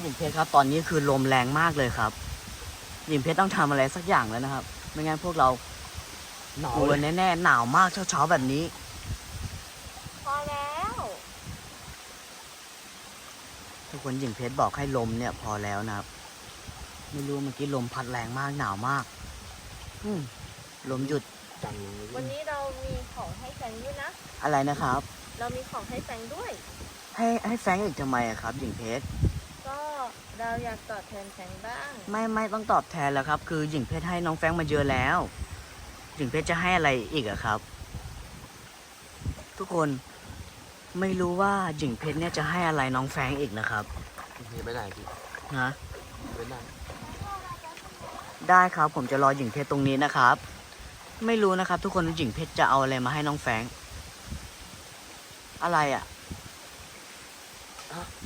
หญิงเพชรครับตอนนี้คือลมแรงมากเลยครับ หญิงเพชรต้องทำอะไรสักอย่างแล้วนะครับ ไม่งั้นพวกเราหนาวกลัวเลยแน่ๆหนาวมากเช้าๆแบบนี้ พอแล้วทุกคนหญิงเพชรบอกให้ลมเนี่ยพอแล้วนะครับ ไม่รู้เมื่อกี้ลมพัดแรงมากหนาวมาก อืมลมหยุดจังเลยวันนี้เรามีของให้แฟงด้วยนะ อะไรนะครับ เรามีของให้แฟงด้วย ให้ให้แฟรงก์อีกทำไมอะครับหญิงเพชร ก็เราอยากตอบแทนแฟงบ้าง ไม่ไม่ต้องตอบแทนแล้วครับ คือหญิงเพชรให้น้องแฟรงก์มาเยอะแล้ว หญิงเพชรจะให้อะไรอีกอะครับ ทุกคนไม่รู้ว่าหญิงเพชรเนี่ยจะให้อะไรน้องแฟรงก์อีกนะครับพี่ไปไหนพี่นะไปไหนได้ครับผมจะรอหญิงเพชรตรงนี้นะครับ ไม่รู้นะครับ ทุกคนว่าหญิงเพชรจะเอาอะไรมาให้น้องแฟรงก์อะไรอะฮะ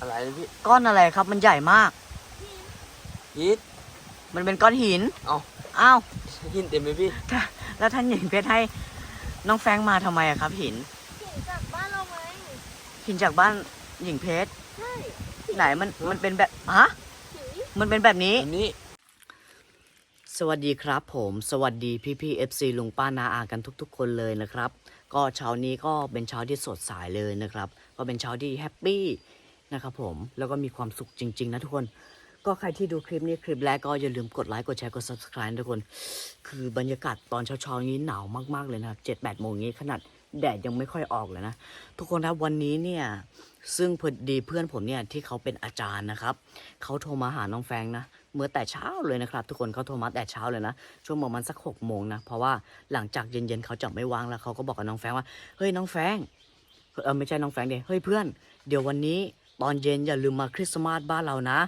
อะไรนะพี่ก้อนอะไรครับ มันใหญ่มากฮิตมันเป็นก้อนหินเอ้า อ้าวหินเต็มเลยพี่แล้วท่านหญิงเพชรให้น้องแฟรงค์มาทำไมอะครับ หินหินจากบ้านเราไหมหินจากบ้านหญิงเพชรใช่ไหนมันมันเป็นแบบฮะหินมันเป็นแบบนี้ อันนี้ สวัสดีครับผมสวัสดีพี่พี่เอฟซีลุงป้านาอากันทุกๆ คนเลยนะครับ ก็เช้านี้ก็เป็นเช้าที่สดใสเลยนะครับ ก็เป็นเช้าที่แฮปปี้ นะครับผมแล้วก็มีความสุขจริง ๆ นะทุกคน ก็ใครที่ดูคลิปนี้คลิปแรกก็อย่าลืมกดไลค์กดแชร์กด subscribe นะทุกคน คือบรรยากาศตอนเช้าๆนี้หนาวมากๆเลยนะเจ็ดแปดโมงนี้ขนาดแดดยังไม่ค่อยออกเลยนะ ทุกคนครับวันนี้เนี่ยซึ่งพอดีเพื่อนผมเนี่ยที่เขาเป็นอาจารย์นะครับเขาโทรมาหาน้องแฟงนะเมื่อแต่เช้าเลยนะครับ ทุกคนเขาโทรมาแต่เช้าเลยนะช่วงประมาณสักหกโมงนะเพราะว่าหลังจากเย็นๆเขาจะไม่ว่างแล้วเขาก็บอกกับน้องแฟงว่าเฮ้ยน้องแฟงเออไม่ใช่น้องแฟงเดียเฮ้ยเพื่อน เดี๋ยววันนี้ ตอนเย็นอย่าลืมมาคริสต์มาสบ้านเรานะ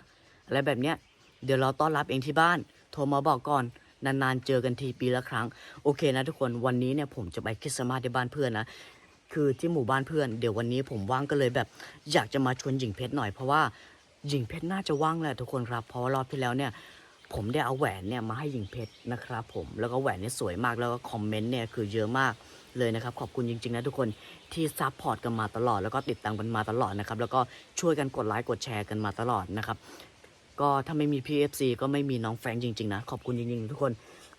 อะไรแบบเนี้ย เดี๋ยวเราต้อนรับเองที่บ้าน โทรมาบอกก่อน นานๆเจอกันทีปีละครั้ง โอเคนะทุกคน วันนี้เนี่ยผมจะไปคริสต์มาสที่บ้านเพื่อนนะ คือที่หมู่บ้านเพื่อน เดี๋ยววันนี้ผมว่างก็เลยแบบ อยากจะมาชวนหญิงเพชรหน่อยเพราะว่าหญิงเพชรน่าจะว่างแหละทุกคนครับ เพราะว่ารอบที่แล้วเนี่ยผมได้เอาแหวนเนี่ยมาให้หญิงเพชรนะครับผม แล้วก็แหวนเนี่ยสวยมาก แล้วก็คอมเมนต์เนี่ยคือเยอะมาก เลยนะครับขอบคุณจริงๆนะทุกคนที่ซัพพอร์ตกันมาตลอดแล้วก็ติดตามกันมาตลอดนะครับแล้วก็ช่วยกันกดไลค์กดแชร์กันมาตลอดนะครับก็ถ้าไม่มี PFC ก็ไม่มีน้องแฟงจริงๆนะขอบคุณจริงๆทุกคน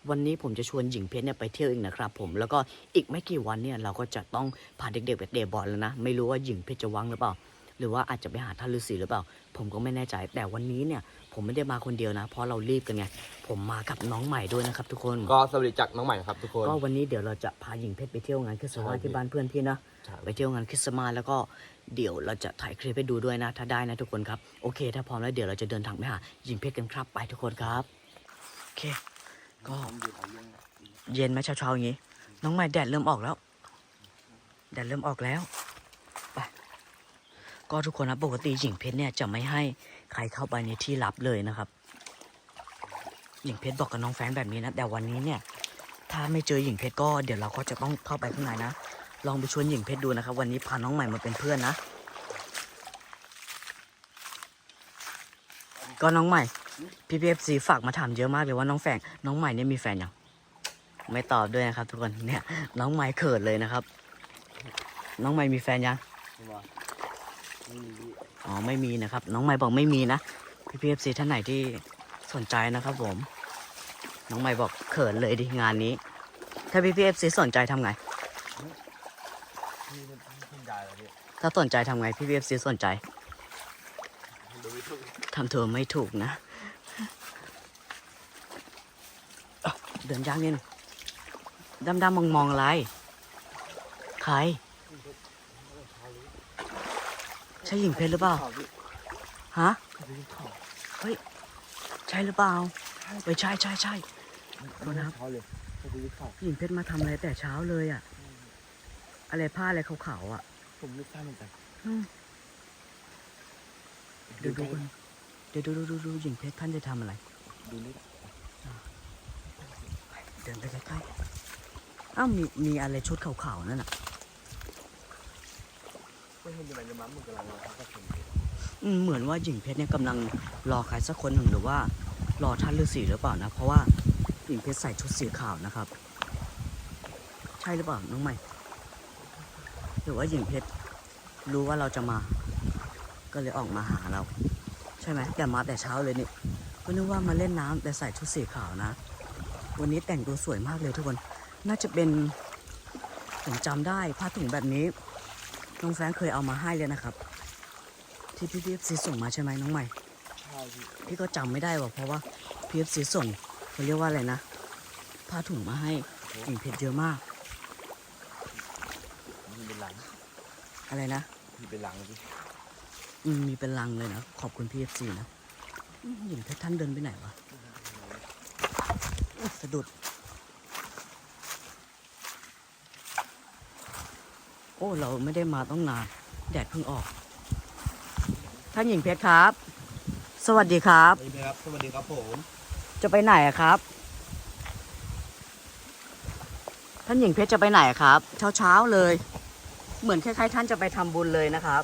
วันนี้ผมจะชวนหญิงเพชรเนี่ยไปเที่ยวเอีกนะครับผมแล้วก็อีกไม่กี่วันเนี่ยเราก็จะต้องพาเด็กๆไปเตะบอลแล้วนะ ไม่รู้ว่าหญิงเพชรจะว่างหรือเปล่า หรือว่าอาจจะไปหาท่านฤาษีหรือเปล่า ผมก็ไม่แน่ใจแต่วันนี้เนี่ย ผมไม่ได้มาคนเดียวนะ เพราะเรารีบกันไง ผมมากับน้องใหม่ด้วยนะครับ ทุกคน ก็สวัสดีจากน้องใหม่นะครับทุกคน ก็วันนี้เดี๋ยวเราจะพาหญิงเพชรไปเที่ยวงานคริสต์มาสใช่ที่บ้านเพื่อนพี่นะใช่ ไปเที่ยวงานคริสต์มาสแล้วก็เดี๋ยวเราจะถ่ายคลิปให้ดูด้วยนะ ถ้าได้นะทุกคนครับ โอเค ถ้าพร้อมแล้วเดี๋ยวเราจะเดินทางไปหาหญิงเพชรกันครับ ไปทุกคนครับ โอเค ก็เย็นไหมเช้าๆอย่างนี้ น้องใหม่แดดเริ่มออกแล้ว แดดเริ่มออกแล้วไปก็ทุกคนนะปกติหญิงเพชรเนี่ยจะไม่ให้ ใครเข้าไปในที่ลับเลยนะครับ หญิงเพชรบอกกับน้องแฟรงค์แบบนี้นะ แต่วันนี้เนี่ย ถ้าไม่เจอหญิงเพชรก็เดี๋ยวเราก็จะต้องเข้าไปข้างในนะ ลองไปชวนหญิงเพชรดูนะครับ วันนี้พาน้องใหม่มาเป็นเพื่อนนะ ก็น้องใหม่ พี่พีเอฟซีฝากมาถามเยอะมากเลยว่าน้องแฟงน้องใหม่เนี่ยมีแฟนยัง ไม่ตอบด้วยนะครับ ทุกคน เนี่ย น้องใหม่เขินเลยนะครับ น้องใหม่มีแฟนยัง อ๋อไม่มีนะครับ น้องใหม่บอกไม่มีนะพี่พีเอฟซีท่านไหนที่สนใจนะครับผม น้องใหม่บอกเขินเลยดิงานนี้ ถ้าพี่พีเอฟซีสนใจทำไงถ้าสนใจทำไงพี่พีเอฟซีสนใจทำตัวไม่ถูกนะอะเดินยากนิดนึงดำดำมองมองๆอะไร ใคร ใช่หญิงเพชรหรือเปล่า ฮะใช่หรือเปล่าเฮ้ยใช่ใช่ใช่โทษนะครับเช้าเลยไปดูข่าวหญิงเพชรมาทำอะไรแต่เช้าเลยอะอะไรผ้าอะไรขาวๆอะผมไม่ทราบเหมือนกันอืมเดี๋ยวดูกันเดี๋ยวดูดูดูดูหญิงเพชรท่านจะทำอะไร ดูนี่เดินไปใกล้ๆ อ้าวมีมีอะไรชุดขาวๆนั่นน่ะ ไม่เห็นจะมันจะมั้งมึงกำลังรอพักกับผมอืมเหมือนว่าหญิงเพชรเนี่ยกำลังรอใครสักคนหนึ่งหรือว่ารอท่านฤาษีหรือเปล่านะ เพราะว่าหญิงเพชรใส่ชุดสีขาวนะครับ ใช่หรือเปล่าน้องใหม่หรือว่าหญิงเพชรรู้ว่าเราจะมา ก็เลยออกมาหาเรา ใช่ไหมแต่มาแต่เช้าเลยนี่ก็นึกว่ามาเล่นน้ำแต่ใส่ชุดสีขาวนะ วันนี้แต่งตัวสวยมากเลยทุกคน น่าจะเป็นผมจำได้ผ้าถุงแบบนี้ น้องแฟรงค์เคยเอามาให้เลยนะครับ ที่พี่พีเอฟซีส่งมาใช่ไหมน้องใหม่ ใช่พี่พี่ก็จำไม่ได้ว่ะเพราะว่าพีเอฟซีส่งเขาเรียกว่าอะไรนะผ้าถุงมาให้หญิงเพชรเยอะมากมีเป็นหลังอะไรนะมีเป็นหลังพี่อืมมีเป็นลังเลยนะ ขอบคุณพีเอฟซีนะอืมหญิงเพชรท่านเดินไปไหนวะอุ๊ยสะดุด โอ้ เราไม่ได้มาต้องนาน แดดเพิ่งออก ท่านหญิงเพชรครับ สวัสดีครับ สวัสดีครับ สวัสดีครับผม จะไปไหนอะครับ ท่านหญิงเพชรจะไปไหนอะครับ เช้าเช้าๆเลย เหมือนคล้ายๆ ท่านจะไปทำบุญเลยนะครับ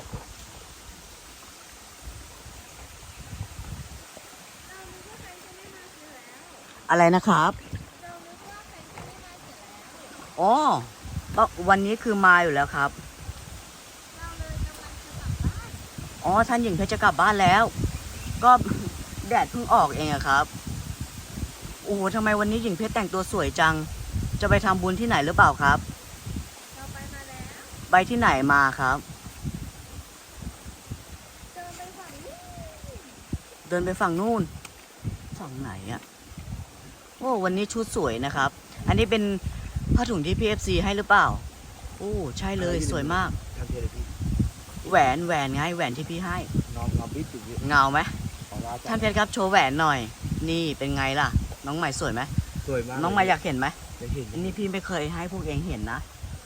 อะไรนะครับ เรานึกว่าแฟนจะไม่มาเสร็จแล้ว อ๋อ ก็วันนี้คือมาอยู่แล้วครับ อ๋อท่านหญิงเพชรจะกลับบ้านแล้ว ก็แดดเพิ่งออกเองอะครับ โอ้โหทำไมวันนี้หญิงเพชรแต่งตัวสวยจัง จะไปทำบุญที่ไหนหรือเปล่าครับ เราไปมาแล้ว ไปที่ไหนมาครับ เดินไปฝั่งนี้เดินไปฝั่งนู่น ฝั่งไหนอะโอ้วันนี้ชุดสวยนะครับ อันนี้เป็น ผ้าถุงที่ PFC ให้หรือเปล่าโอ้ใช่เลยสวยมาก ทำเพลเลยพี่แหวนแหวนไงแหวนที่พี่ให้ นอนนอนบิ๊กอยู่พี่เงาไหมขอลาจ้ะท่านเพชรครับโชว์แหวนหน่อย นี่เป็นไงล่ะ น้องใหม่สวยไหมสวยมากน้องใหม่อยากเห็นไหมไม่เห็น อันนี้พี่ไม่เคยให้พวกเองเห็นนะ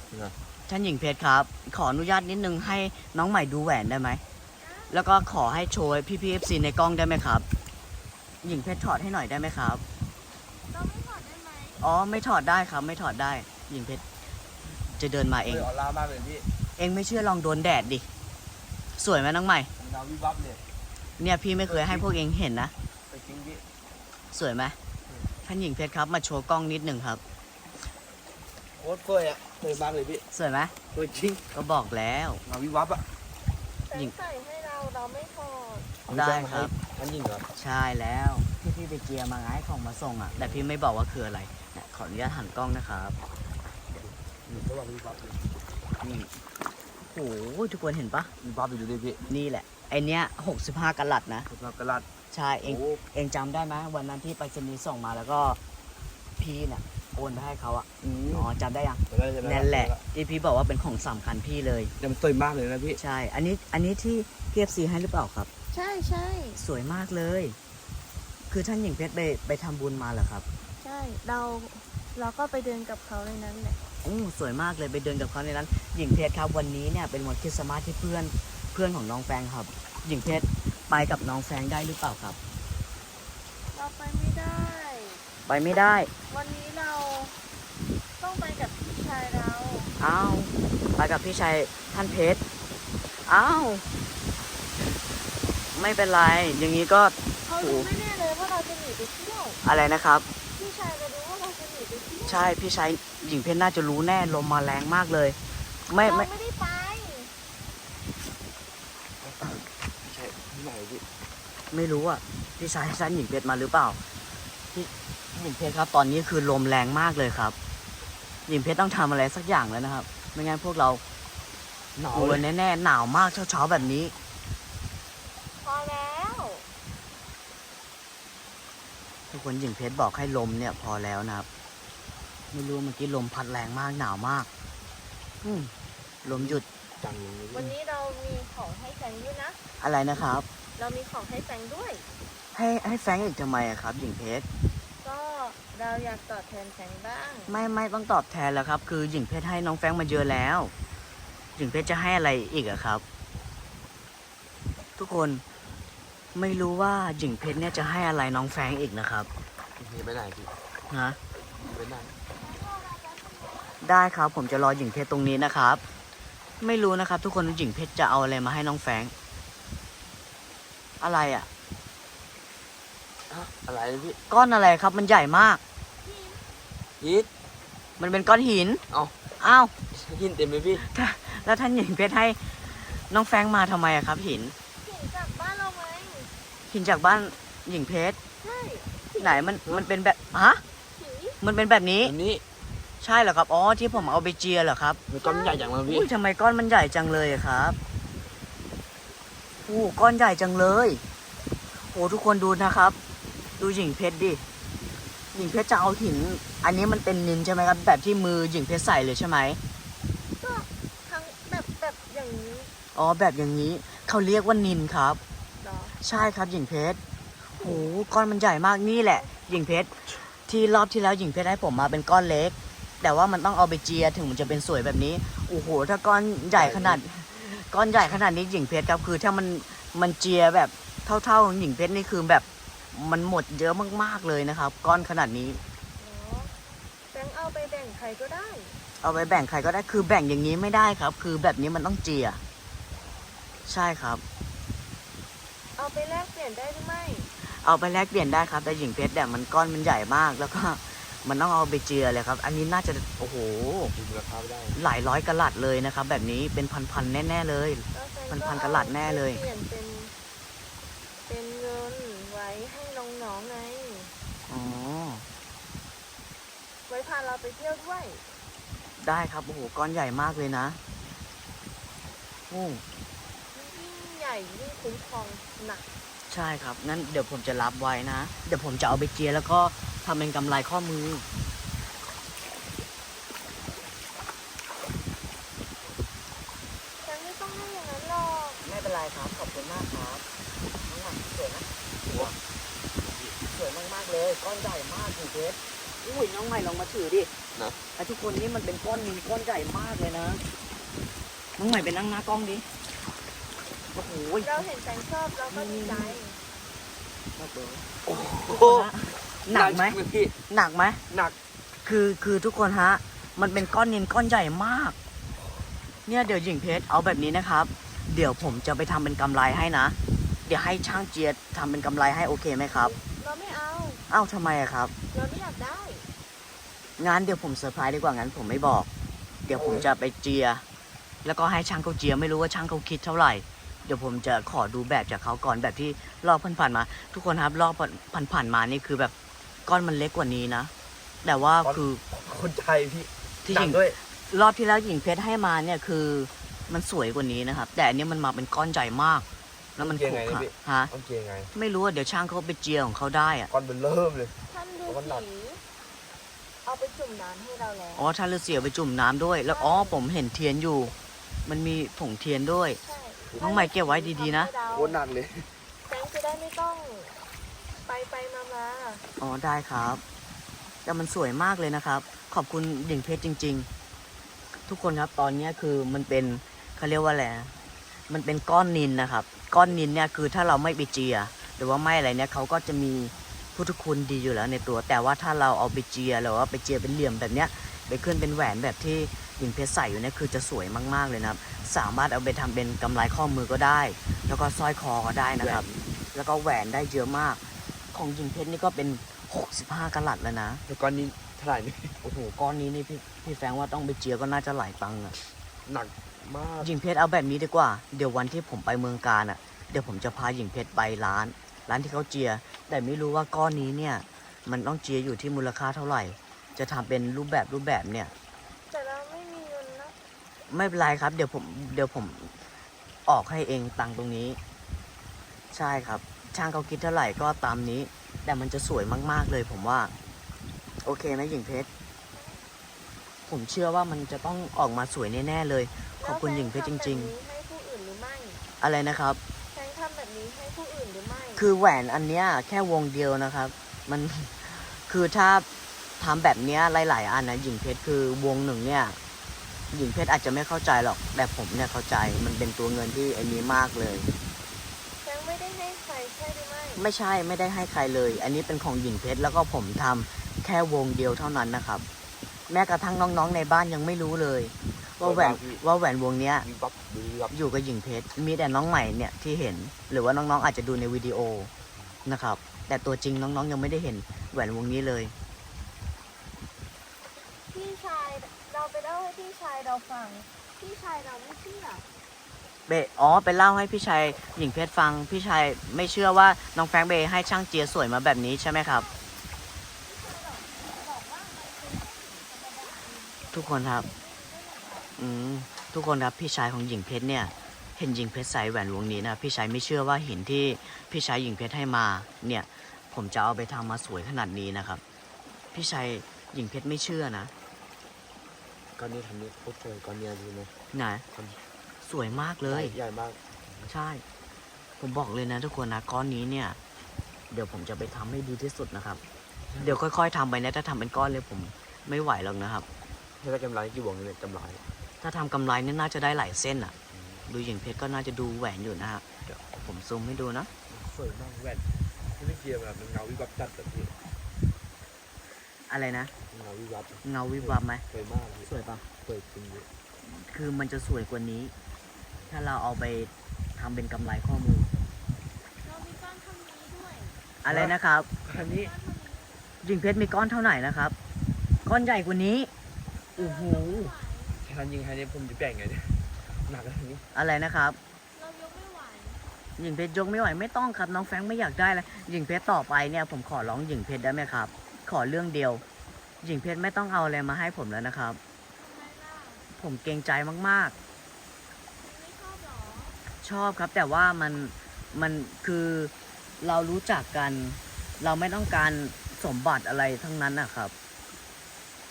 จริงเหรอ ท่านหญิงเพชรครับ ขออนุญาตนิดนึงให้น้องใหม่ดูแหวนได้ไหมแล้วก็ขอให้โชว์พี่พีเอฟซีในกล้องได้ไหมครับ หญิงเพชรถอดให้หน่อยได้ไหมครับ เราไม่ถอดได้ไหม อ๋อไม่ถอดได้ครับ ไม่ถอดได้หญิงเพชรจะเดินมาเอเองออลามากเลยพี่เองไม่เชื่อลองโดนแดดดิ สวยไหมน้องใหม่นอนวิบวับเลยเนี่ยพี่ไม่เคยให้พวกเองเห็นนะ ไปจริงพี่สวยไหมท่านหญิงเพชรครับมาโชว์กล้องนิดหนึ่งครับ โคตรสวยอะสวยมากเลยพี่สวยไหมสวยจริงก็บอกแล้วนอนวิบวับอะแฟนใส่ให้เราเราไม่ถอด ได้ครับท่านยิงเหรอใช่แล้วที่พี่ไปเจียมาไงให้ของมาส่งอะ แต่พี่ไม่บอกว่าคืออะไรเนี่ยขออนุญาตหันกล้องนะครับระหว่างวิบวับเลยนี่โอ้โหทุกคนเห็นปะวิบวับอยู่ด้วยพี่นี่แหละไอเนี้ย65กะลัดนะสำหรับกระลัดใช่เอง โอ้เองจำได้ไหมวันนั้นที่ไปรษณีย์ส่งมาแล้วก็พี่เนี่ยโอนไปให้เขาอะอืมอ๋อจำได้ยังจำได้จำได้นั่นแหละที่พี่บอกว่าเป็นของสำคัญพี่เลยแต่มันสวยมากเลยนะพี่ใช่ อันนี้อันนี้ที่พีเอฟซีให้หรือเปล่าครับ ใช่ใช่สวยมากเลย คือท่านหญิงเพชรไปไปทำบุญมาเหรอครับ ใช่ เราเราก็ไปเดินกับเขาในนั้นแหละโอ้สวยมากเลยไปเดินกับเขาในนั้น หญิงเพชรครับวันนี้เนี่ยเป็นวันคริสต์มาสที่เพื่อนเพื่อนของน้องแฟงครับ หญิงเพชรไปกับน้องแฟงได้หรือเปล่าครับ เราไปไม่ได้ ไปไม่ได้ วันนี้เราต้องไปกับพี่ชายเรา อ้าวไปกับพี่ชายท่านเพชร อ้าว ไม่เป็นไร อย่างนี้ก็เขารู้ไม่แน่เลยว่าเราจะหนีไปเที่ยวอะไรนะครับ พี่ชายจะรู้ว่าเราจะหนีไปเที่ยวใช่พี่ชายหญิงเพชรน่าจะรู้แน่ลมมาแรงมากเลย ไม่เราไม่ไม่ได้ไปใช่ที่ไหนพี่ไม่รู้อะพี่ชายให้ฉันหญิงเพชรมาหรือเปล่าพี่หญิงเพชรครับ ตอนนี้คือลมแรงมากเลยครับ หญิงเพชรต้องทำอะไรสักอย่างแล้วนะครับ ไม่งั้นพวกเราหนาวโอ้เลยยแน่ๆหนาวมากเช้าๆแบบนี้ พอแล้ว ทุกคนหญิงเพชรบอกให้ลมเนี่ยพอแล้วนะครับ ไม่รู้เมื่อกี้ลมพัดแรงมากหนาวมาก อืมลมหยุดจังเลยวันนี้เรามีของให้แฟงด้วยนะ อะไรนะครับ เรามีของให้แฟงด้วย ให้ให้แฟรงก์อีกทำไมอะครับ หญิงเพชร ก็เราอยากตอบแทนแฟงบ้าง ไม่ไม่ต้องตอบแทนแล้วครับ คือหญิงเพชรให้น้องแฟรงก์มาเยอะแล้ว หญิงเพชรจะให้อะไรอีกอะครับ ทุกคน ไม่รู้ว่าหญิงเพชรเนี่ยจะให้อะไรน้องแฟรงก์อีกนะครับ พี่ไปไหนพี่ฮะไปไหนได้ครับผมจะรอหญิงเพชรตรงนี้นะครับ ไม่รู้นะครับ ทุกคนว่าหญิงเพชรจะเอาอะไรมาให้น้องแฟรงก์อะไรอะฮะอะไรนะพี่ก้อนอะไรครับมันใหญ่มาก ฮิตมันเป็นก้อนหินเอ้าอ้าวหินเต็มเลยพี่ แล้วท่านหญิงเพชรให้น้องแฟรงก์มาทำไมอะครับหินหินจากบ้านเราไหมหินจากบ้านหญิงเพชรใช่ไหนมันมันเป็นแบบฮะผีมันเป็นแบบนี้อันนี้ใช่เหรอครับอ๋อที่ผมเอาไปเจียเหรอครับมันก้อนใหญ่อย่างมันพี่อุ้ยทำไมก้อนมันใหญ่จังเลยอะครับอู้ก้อนใหญ่จังเลยโอ้ทุกคนดูนะครับ ดูหญิงเพชรดิหญิงเพชรจะเอาหิน อันนี้มันเป็นนินใช่ไหมครับ แบบที่มือหญิงเพชรใส่เลยใช่ไหมก็ทั้งแบบแบบอย่างนี้อ๋อแบบอย่างนี้เขาเรียกว่านินครับเหรอ ใช่ครับหญิงเพชรโอ้ก้อนมันใหญ่มากนี่แหละ หญิงเพชรที่รอบที่แล้วหญิงเพชรให้ผมมาเป็นก้อนเล็ก แต่ว่ามันต้องเอาไปเจียถึงมันจะเป็นสวยแบบนี้โอ้โหถ้าก้อนใหญ่ขนาด ก้อนใหญ่ขนาดนี้หญิงเพชรครับคือถ้ามันมันเจียแบบเท่าๆของหญิงเพชรนี่คือแบบมันหมดเยอะมากๆเลยนะครับ ก้อนขนาดนี้เหรอแบงค์เอาไปแบ่งใครก็ได้ เอาไปแบ่งใครก็ได้คือแบ่งอย่างนี้ไม่ได้ครับ คือแบบนี้มันต้องเจีย ใช่ครับ เอาไปแลกเปลี่ยนได้หรือไม่ เอาไปแลกเปลี่ยนได้ครับ แต่หญิงเพชรเนี่ยมันก้อนมันใหญ่มาก แล้วก็มันต้องเอาไปเจียเลยครับ อันนี้น่าจะโอ้โหดูราคาไม่ได้หลายร้อยกะลัดเลยนะครับ แบบนี้เป็นพันๆแน่ๆเลยแล้วแฟมันก็พันกะลัดแน่เลยอาไปเปลี่ยนเป็นเป็นเงินไว้ให้น้องๆไง อ๋อ ไว้พาเราไปเที่ยวด้วย ได้ครับโอ้โหก้อนใหญ่มากเลยนะโอ้ยิ่ง ใหญ่ยิ่งคุ้มครองหนัก ใช่ครับงั้นเดี๋ยวผมจะรับไว้นะ เดี๋ยวผมจะเอาไปเจียแล้วก็ทำเป็นกำไรข้อมือ ฉันไม่ต้องให้อย่างนั้นหรอกไม่เป็นไรครับ ขอบคุณมากครับน้องหวานสวยนะว้าวสวยมากๆเลย ก้อนใหญ่มากคุณเพชรอุ้ยน้องใหม่ลองมาถือดินะ ไอ้ทุกคนนี่มันเป็นก้อนนินก้อนใหญ่มากเลยนะ น้องใหม่ไปนั่งหน้ากล้องดิ โอ้โหเราเห็นแฟนชอบเราก็ดีใจโอ้โหหนักไหมจริงพี่หนักไหมหนัก คือคือทุกคนฮะ มันเป็นก้อนนินก้อนใหญ่มาก เนี่ยเดี๋ยวหญิงเพชรเอาแบบนี้นะครับ เดี๋ยวผมจะไปทำเป็นกำไรให้นะ เดี๋ยวให้ช่างเจียดทำเป็นกำไรให้โอเคไหมครับ เราไม่เอาอ้าวทำไมอะครับ เราไม่อยากได้งานเดี๋ยวผมเซอร์ไพรส์ดีกว่างั้นผมไม่บอก เดี๋ยวผมจะไปเจีย แล้วก็ให้ช่างเขาเจียไม่รู้ว่าช่างเขาคิดเท่าไหร่ เดี๋ยวผมจะขอดูแบบจากเขาก่อนแบบที่รอบผ่านๆมา ทุกคนครับรอบผ่านๆมานี่คือแบบก้อนมันเล็กกว่านี้นะ แต่ว่าคือคนใจพี่ที่หจัญิงงด้วยรอบที่แล้วหญิงเพชรให้มาเนี่ยคือมันสวยกว่านี้นะครับ แต่อันนี้มันมาเป็นก้อนใหญ่มาก แล้วมันเจียขรุไงขนะระพี่ฮะต้องเกียงไงไม่รู้ว่าเดี๋ยวช่างเขาไปเจียของเขาได้อะก้อนเป็นเริ่มเลยท่านดูเอามันหนักสีเอาไปจุ่มน้ำให้เราแล้วอ๋อท่านฤาษีเอาไปจุ่มน้ำด้วย แล้วอ๋อผมเห็นเทียนอยู่ มันมีผงเทียนด้วยใช่ น้องใหม่เก็บไว้ดีๆนะโคตรหนักเลยแฟนจะได้ไม่ต้องไปไปมามาอ๋อได้ครับ แต่มันสวยมากเลยนะครับ ขอบคุณหญิงเพชรจริง ๆ ทุกคนครับตอนเนี้ยคือมันเป็นเขาเรียกว่าอะไรนะมันเป็นก้อนนินนะครับ ก้อนนินเนี่ยคือถ้าเราไม่ไปเจีย หรือว่าไม่อะไรเนี่ยเขาก็จะมีพุทธคุณดีอยู่แล้วในตัว แต่ว่าถ้าเราเอาไปเจียหรือว่าไปเจียเป็นเหลี่ยมแบบเนี้ย ไปขึ้นเป็นแหวนแบบที่หญิงเพชรใส่อยู่เนี่ยคือจะสวยมากๆเลยนะครับ สามารถเอาไปทำเป็นกำไรข้อมือก็ได้ แล้วก็สร้อยคอก็ได้นะครับ แล้วก็แหวนได้เยอะมาก ของหญิงเพชรนี่ก็เป็น 65กะลัดแล้วนะแต่ก้อนนี้เท่าไหร่นี่โอ้โหก้อนนี้นี่พี่พี่แฟรงค์ว่าต้องไปเจียก็น่าจะหลายตังค์อะหนักมากหญิงเพชรเอาแบบนี้ดีกว่า เดี๋ยววันที่ผมไปเมืองการอะเดี๋ยวผมจะพาหญิงเพชรไปร้าน ร้านที่เขาเจีย แต่ไม่รู้ว่าก้อนนี้เนี่ย มันต้องเจียอยู่ที่มูลค่าเท่าไหร่ จะทำเป็นรูปแบบรูปแบบเนี่ย แต่เราไม่มีเงินนะไม่เป็นไรครับ เดี๋ยวผมเดี๋ยวผมออกให้เองตังค์ตรงนี้ ใช่ครับ ช่างเขาคิดเท่าไหร่ก็ตามนี้ แต่มันจะสวยมาก ๆ เลย ผมว่า โอเคไหมหญิงเพชรผมเชื่อว่ามันจะต้องออกมาสวยแน่ๆเลย ขอบคุณหญิงเพชรจริง ๆ ให้ผู้อื่นหรือไม่ๆ อะไรนะครับ แฟนทำแบบนี้ให้ผู้อื่นหรือไม่คือแหวนอันเนี้ยแค่วงเดียวนะครับ มัน คือถ้า ทำแบบเนี้ยหลาย ๆ อันนะหญิงเพชรคือวงหนึ่งเนี่ย หญิงเพชรอาจจะไม่เข้าใจหรอกแต่ผมเนี่ยเข้าใจมันเป็นตัวเงินที่ไอ้นี้มากเลยแฟนไม่ได้ให้ใครใช่หรือไม่ไม่ใช่ไม่ได้ให้ใครเลย อันนี้เป็นของหญิงเพชรแล้วก็ผมทำแค่วงเดียวเท่านั้นนะครับ แม้กระทั่งน้องๆในบ้านยังไม่รู้เลย ว่าแหวนว่าแหวนวงเนี้ย วิบวับวิบวับอยู่กับหญิงเพชรมีแต่น้องใหม่เนี่ยที่เห็น หรือว่าน้องๆอาจจะดูในวิดีโอนะครับ แต่ตัวจริงน้องๆยังไม่ได้เห็นแหวนวงนี้เลย พี่ชายเรา ไปเล่าให้พี่ชายเราฟัง พี่ชายเราไม่เชื่อ เบอ๋อไปเล่าให้พี่ชายหญิงเพชรฟัง พี่ชายไม่เชื่อว่าน้องแฟรงค์เบให้ช่างเจียสวยมาแบบนี้ใช่ไหมครับ ทุกคนครับ อืม ทุกคนครับพี่ชายของหญิงเพชรเนี่ย เห็นหญิงเพชรใส่แหวนวงนี้นะ พี่ชายไม่เชื่อว่าหินที่พี่ชายหญิงเพชรให้มา เนี่ย ผมจะเอาไปทำมาสวยขนาดนี้นะครับ พี่ชายหญิงเพชรไม่เชื่อนะ ก้อนนี้ทำนี้โคตรสวยก้อนเนี้ยดูไหมไหนสวยมากเลย ใหญ่มาก ใช่ ผมบอกเลยนะทุกคนนะก้อนนี้เนี่ย เดี๋ยวผมจะไปทำให้ดีที่สุดนะครับ เดี๋ยวค่อยๆทำไปนะถ้าทำเป็นก้อนเลยผมไม่ไหวหรอกนะครับ ถ้าได้กำไรกี่วงเนี่ยกำไร ถ้าทำกำไรเนี่ยน่าจะได้หลายเส้นอะ ดูหญิงเพชรก็น่าจะดูแหวนอยู่นะฮะเดี๋ยวผมซูมให้ดูนะ สวยมากแว่นที่ไม่เกียร์แบบมันเงาวิบวับจัดแบบนี้อะไรนะเงาวิบวับเงาวิบวับไหมสวยมากเลยสวยปะสวยจริงเลยคือมันจะสวยกว่านี้ ถ้าเราเอาไปทำเป็นกำไรข้อมือ เรามีก้อนเท่านี้ด้วยอะไรนะครับอันนี้ก้อนเท่านี้หญิงเพชรมีก้อนเท่าไหร่นะครับ ก้อนใหญ่กว่านี้โอ้โหแค่นั้นยิงให้เนี่ยผมจะแบ่งไงเนี่ยหนักขนาดนี้อะไรนะครับ เรายกไม่ไหวหญิงเพชรยกไม่ไหวไม่ต้องครับน้องแฟรงค์ไม่อยากได้แล้วหญิงเพชรต่อไปเนี่ยผมขอร้องหญิงเพชรได้ไหมครับ ขอเรื่องเดียว หญิงเพชรไม่ต้องเอาอะไรมาให้ผมแล้วนะครับ ผมเกรงใจมากม่ชอบหรอๆชอบครับแต่ว่ามันมันคือเรารู้จักกัน เราไม่ต้องการสมบัติอะไรทั้งนั้นนะครับ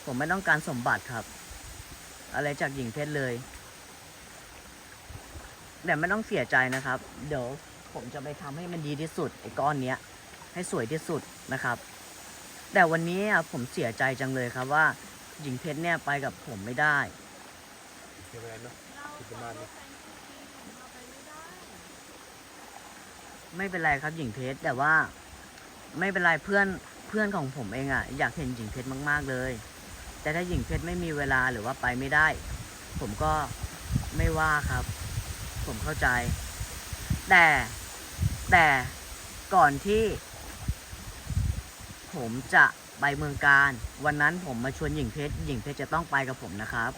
ผมไม่ต้องการสมบัติครับ อะไรจากหญิงเพชรเลย แต่ไม่ต้องเสียใจนะครับ เดี๋ยวผมจะไปทำให้มันดีที่สุดไอ้ก้อนเนี้ย ให้สวยที่สุดนะครับ แต่วันนี้ผมเสียใจจังเลยครับว่าหญิงเพชรเนี่ยไปกับผมไม่ได้เกียร์อะไรเนาะคิดขประมาณนี้ไม่เป็นไรครับหญิงเพชรแต่ว่าไม่เป็นไรเพื่อนเพื่อนของผมเองอะ่ะ อยากเห็นหญิงเพชรมาก ๆเลย แต่ถ้าหญิงเพชรไม่มีเวลาหรือว่าไปไม่ได้ ผมก็ไม่ว่าครับ ผมเข้าใจ แต่แต่ก่อนที่ ผมจะไปเมืองการ วันนั้นผมมาชวนหญิงเพชรหญิงเพชรจะต้องไปกับผมนะครับ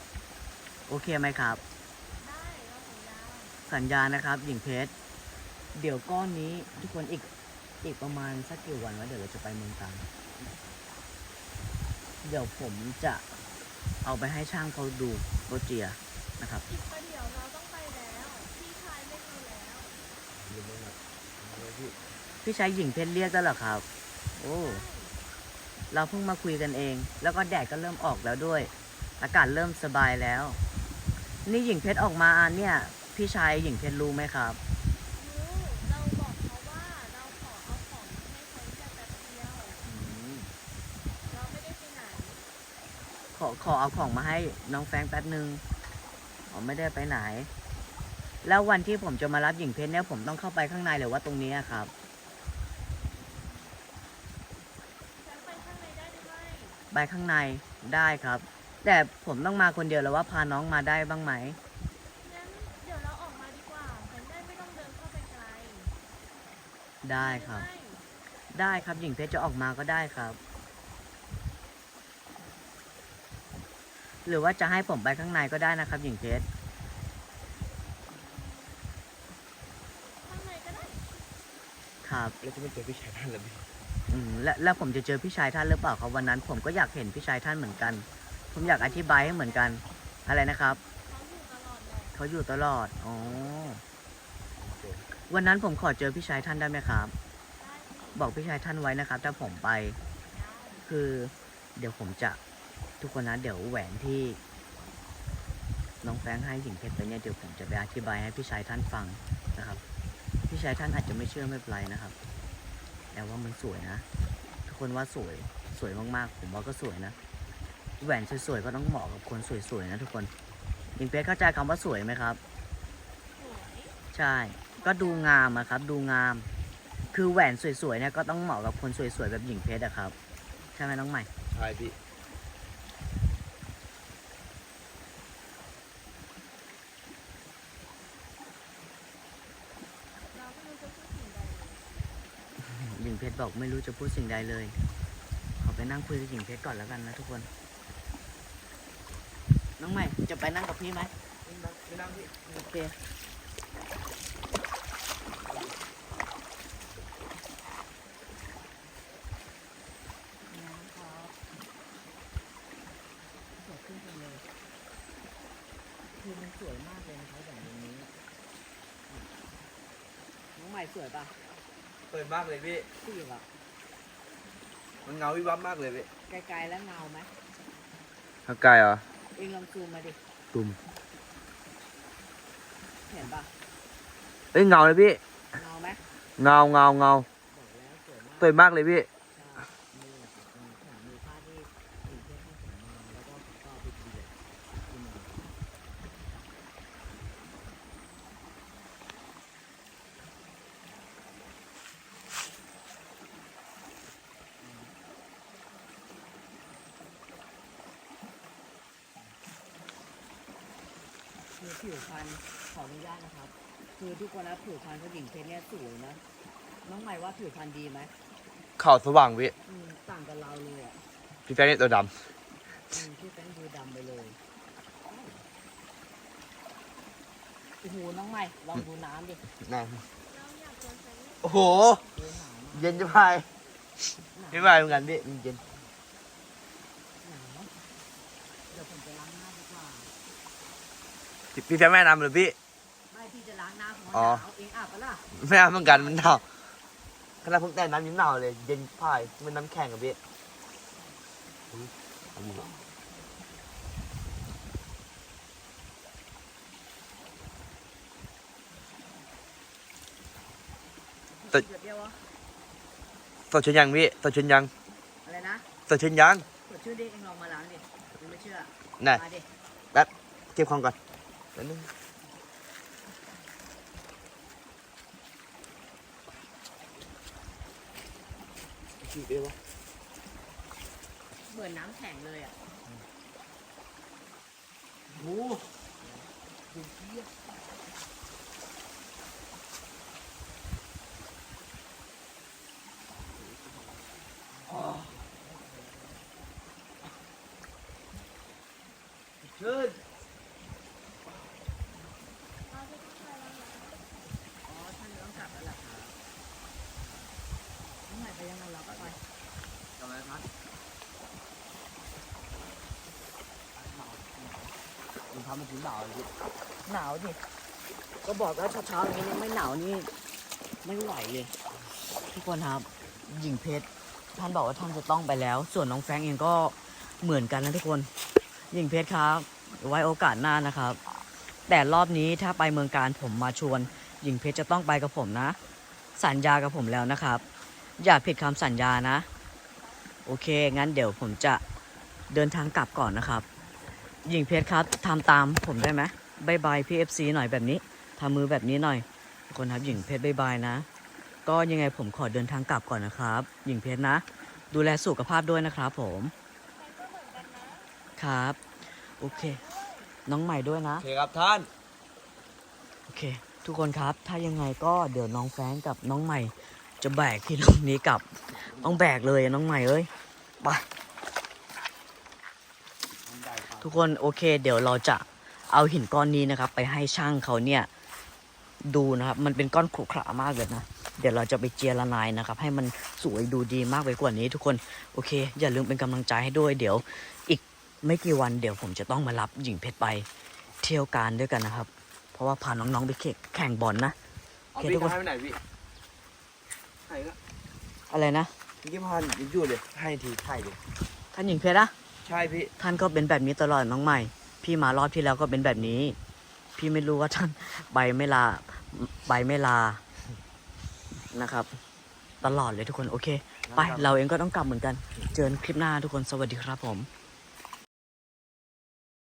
โอเคไหมครับ ได้เราสัญญาสัญญานะครับ หญิงเพชรเดี๋ยวก้อนนี้ทุกคนอีกอีกประมาณสักกี่วันวะเดี๋ยวเราจะไปเมืองการเดี๋ยวผมจะเอาไปให้ช่างเขาดูโปรเจียนะครับ อีกประเดี๋ยวเราต้องไปแล้วพี่ชายไม่มีแล้วหรือไม่หนักอะไรพี่พี่ชายหญิงเพชรเรียกแล้วเหรอครับ โอ้ เราเพิ่งมาคุยกันเอง แล้วก็แดดก็เริ่มออกแล้วด้วย อากาศเริ่มสบายแล้ว นี่หญิงเพชรออกมาเนี่ย พี่ชายหญิงเพชรรู้ไหมครับรู้เราบอกเขาว่าเราขอเอาของมาให้เขาแค่แป๊บเดียวเราไม่ได้ไปไหนขอขอเอาของมาให้น้องแฟรงค์แป๊บนึงผมไม่ได้ไปไหน แล้ววันที่ผมจะมารับหญิงเพชรเนี่ยผมต้องเข้าไปข้างในหรือว่าตรงนี้อะครับ ฉันไปข้างในได้หรือไม่ ไปข้างในได้ครับ แต่ผมต้องมาคนเดียวแล้วว่าพาน้องมาได้บ้างไหม งั้นเดี๋ยวเราออกมาดีกว่าฉันได้ไม่ต้องเดินเข้าไปไกลได้ครับหอไม่ได้ครับหญิงเพชรจะออกมาก็ได้ครับ หรือว่าจะให้ผมไปข้างในก็ได้นะครับ หญิงเพชร ข้างในก็ได้ ครับ แล้วจะไม่เจอพี่ชายท่านเลยพี่ อืมและแล้วผมจะเจอพี่ชายท่านหรือเปล่าครับวันนั้น ผมก็อยากเห็นพี่ชายท่านเหมือนกัน ผมอยากอธิบายให้เหมือนกัน อะไรนะครับเขาอยู่ตลอดเขาอยู่ตลอดอ๋อวันนั้นผมขอเจอพี่ชายท่านได้ไหมครับได้บอกพี่ชายท่านไว้นะครับ ถ้าผมไป คือ เดี๋ยวผมจะทุกคนนะเดี๋ยวแหวนที่น้องแฟรงค์ให้หญิงเพชรไปเนี่ยเดี๋ยวผมจะไปอธิบายให้พี่ชายท่านฟังนะครับ พี่ชายท่านอาจจะไม่เชื่อไม่เป็นไรนะครับ แต่ว่ามันสวยนะ ทุกคนว่าสวย สวยมากๆ ผมว่าก็สวยนะ แหวนสวยๆก็ต้องเหมาะกับคนสวยๆนะทุกคนหญิงเพชรเข้าใจคำว่าสวยไหมครับสวยใช่ ก็ดูงามอะครับ ดูงาม คือแหวนสวยๆเนี่ยก็ต้องเหมาะกับคนสวยๆแบบหญิงเพชรอะครับ ใช่ไหมน้องใหม่ ใช่พี่ บอกไม่รู้จะพูดสิ่งใดเลย ขอไปนั่งคุยกับหญิงเพชรก่อนแล้วกันนะทุกคน น้องใหม่จะไปนั่งกับพี่ไหมไม่นั่งพี่โอเคคือมันสวยมากเลยนะครับอย่างนี้ น้องใหม่สวยปะ สวยมากเลยพี่ผู้หญิงอะมันเงาวิบวับมากเลยพี่ไกลๆแล้วเงาไหมทางไกลเหรอเองลองซูมมาดิ ตุ่มเห็นปะเอ้ยเงาเลยพี่ เงาไหมเงาเงาเงาบอกแล้วสวยมาก สวยมากเลยพี่ ใช่นี่แหละครับเป็นแถมมีผ้าที่หญิงเพชรให้ผมมาแล้วก็ผมก็เอาไปเปลี่ยนที่มือ คือผิวพรรณขออนุญาตนะครับ คือทุกคนนะผิวพรรณของหญิงเพชรเนี่ยสวยนะน้องใหม่ว่าผิวพรรณดีไหมขาวสว่างพี่อืมต่างกับเราเลยอะพี่แฟนนี่ตัวดอืมพี่แป้งดูดำไปเลยโอ้โหน้องใหม่ลองดูน้ำดิำนั่นเราอยากชวนแฟนโอ้โห ดูหนาวมากเย็นจะพายหนาวพี่พายเหมือนกันพี่มันเย็นหนาวเดี๋ยวผมจะล้างหน้าดีกว่า พี่แฟนแม่นำเลยพี่ ไม่พี่จะล้างหน้าผมหอ๋อนาวเองอาบปะล่ะไม่เอาเหมือนกันมันหนาวขนาดเพิ่งแต่น้ำยังหนาวเลย เย็นพายมันน้ำแข็งกับพี่อุ๊ยเอามือเดี๋ยวเดียววะสดชื่นยังพี่สดชื่นยังอะไรนะสดชื่นยังกดชื่อดิเองลองมาล้างดิยังไม่เชื่อ น่ะ มาดิ เก็บของก่อน แป๊บนึงฉีดได้ปะเหมือนน้ำแข็งเลยอะโอ้ชื่นเราจะต้องไปแล้วนะ อ๋อท่านต้องกลับแล้วล่ะครับน้องใหม่ไปยังไงเราก็ไป กลับมาครับ มันถึงหนาวเลยพี่หนาวดิก็บอกว่าเช้าๆอย่างนี้ไม่หนาวนี่ไม่ไหวเลยทุกคนครับหญิงเพชรท่านบอกว่าท่านจะต้องไปแล้ว ส่วนน้องแฟรงก์เองก็เหมือนกันนะทุกคนหญิงเพชรครับ ไว้โอกาสหน้านะครับ แต่รอบนี้ถ้าไปเมืองการผมมาชวน หญิงเพชรจะต้องไปกับผมนะ สัญญากับผมแล้วนะครับ อย่าผิดคำสัญญานะ โอเค งั้นเดี๋ยวผมจะเดินทางกลับก่อนนะครับ หญิงเพชรครับทำตามผมได้ไหมบายบายพี่เอฟซีหน่อยแบบนี้ทำมือแบบนี้หน่อยทุกคนครับหญิงเพชรบายบายนะ ก็ยังไงผมขอเดินทางกลับก่อนนะครับ หญิงเพชรนะ ดูแลสุขภาพด้วยนะครับผมแฟนก็เหมือนกันนะครับ โอเค น้องใหม่ด้วยนะ โอเคครับท่าน โอเค ทุกคนครับ ถ้ายังไงก็เดี๋ยวน้องแฟรงก์กับน้องใหม่ จะแบกที่ลงนี้กลับ ต้องแบกเลยน้องใหม่เอ้ย ไป ทุกคนโอเค เดี๋ยวเราจะเอาหินก้อนนี้นะครับ ไปให้ช่างเขาเนี่ยดูนะครับ มันเป็นก้อนขรุขระมากเลยนะ เดี๋ยวเราจะไปเจียระนายนะครับ ให้มันสวยดูดีมากไปกว่านี้ ทุกคนโอเค อย่าลืมเป็นกำลังใจให้ด้วย เดี๋ยวอีกไม่กี่วันเดี๋ยวผมจะต้องมารับหญิงเพชรไปเที่ยวการด้วยกันนะครับ เพราะว่าพาน้องๆไปแข่งบอลนะเอาโอเคพี่ทุกคนให้ไปไหนพี่ให้ละอะไรนะพี่กิมพันยังอยู่เลยให้ทีให้เลยท่านหญิงเพชรอะ ใช่พี่ ท่านก็เป็นแบบนี้ตลอดน้องใหม่ พี่มารอบที่แล้วก็เป็นแบบนี้ พี่ไม่รู้ว่าท่านใบไม่ลาใบไม่ลานะครับ ตลอดเลยทุกคนโอเค ไป เราเองก็ต้องกลับเหมือนกัน เจอกันคลิปหน้าทุกคนสวัสดีครับผมค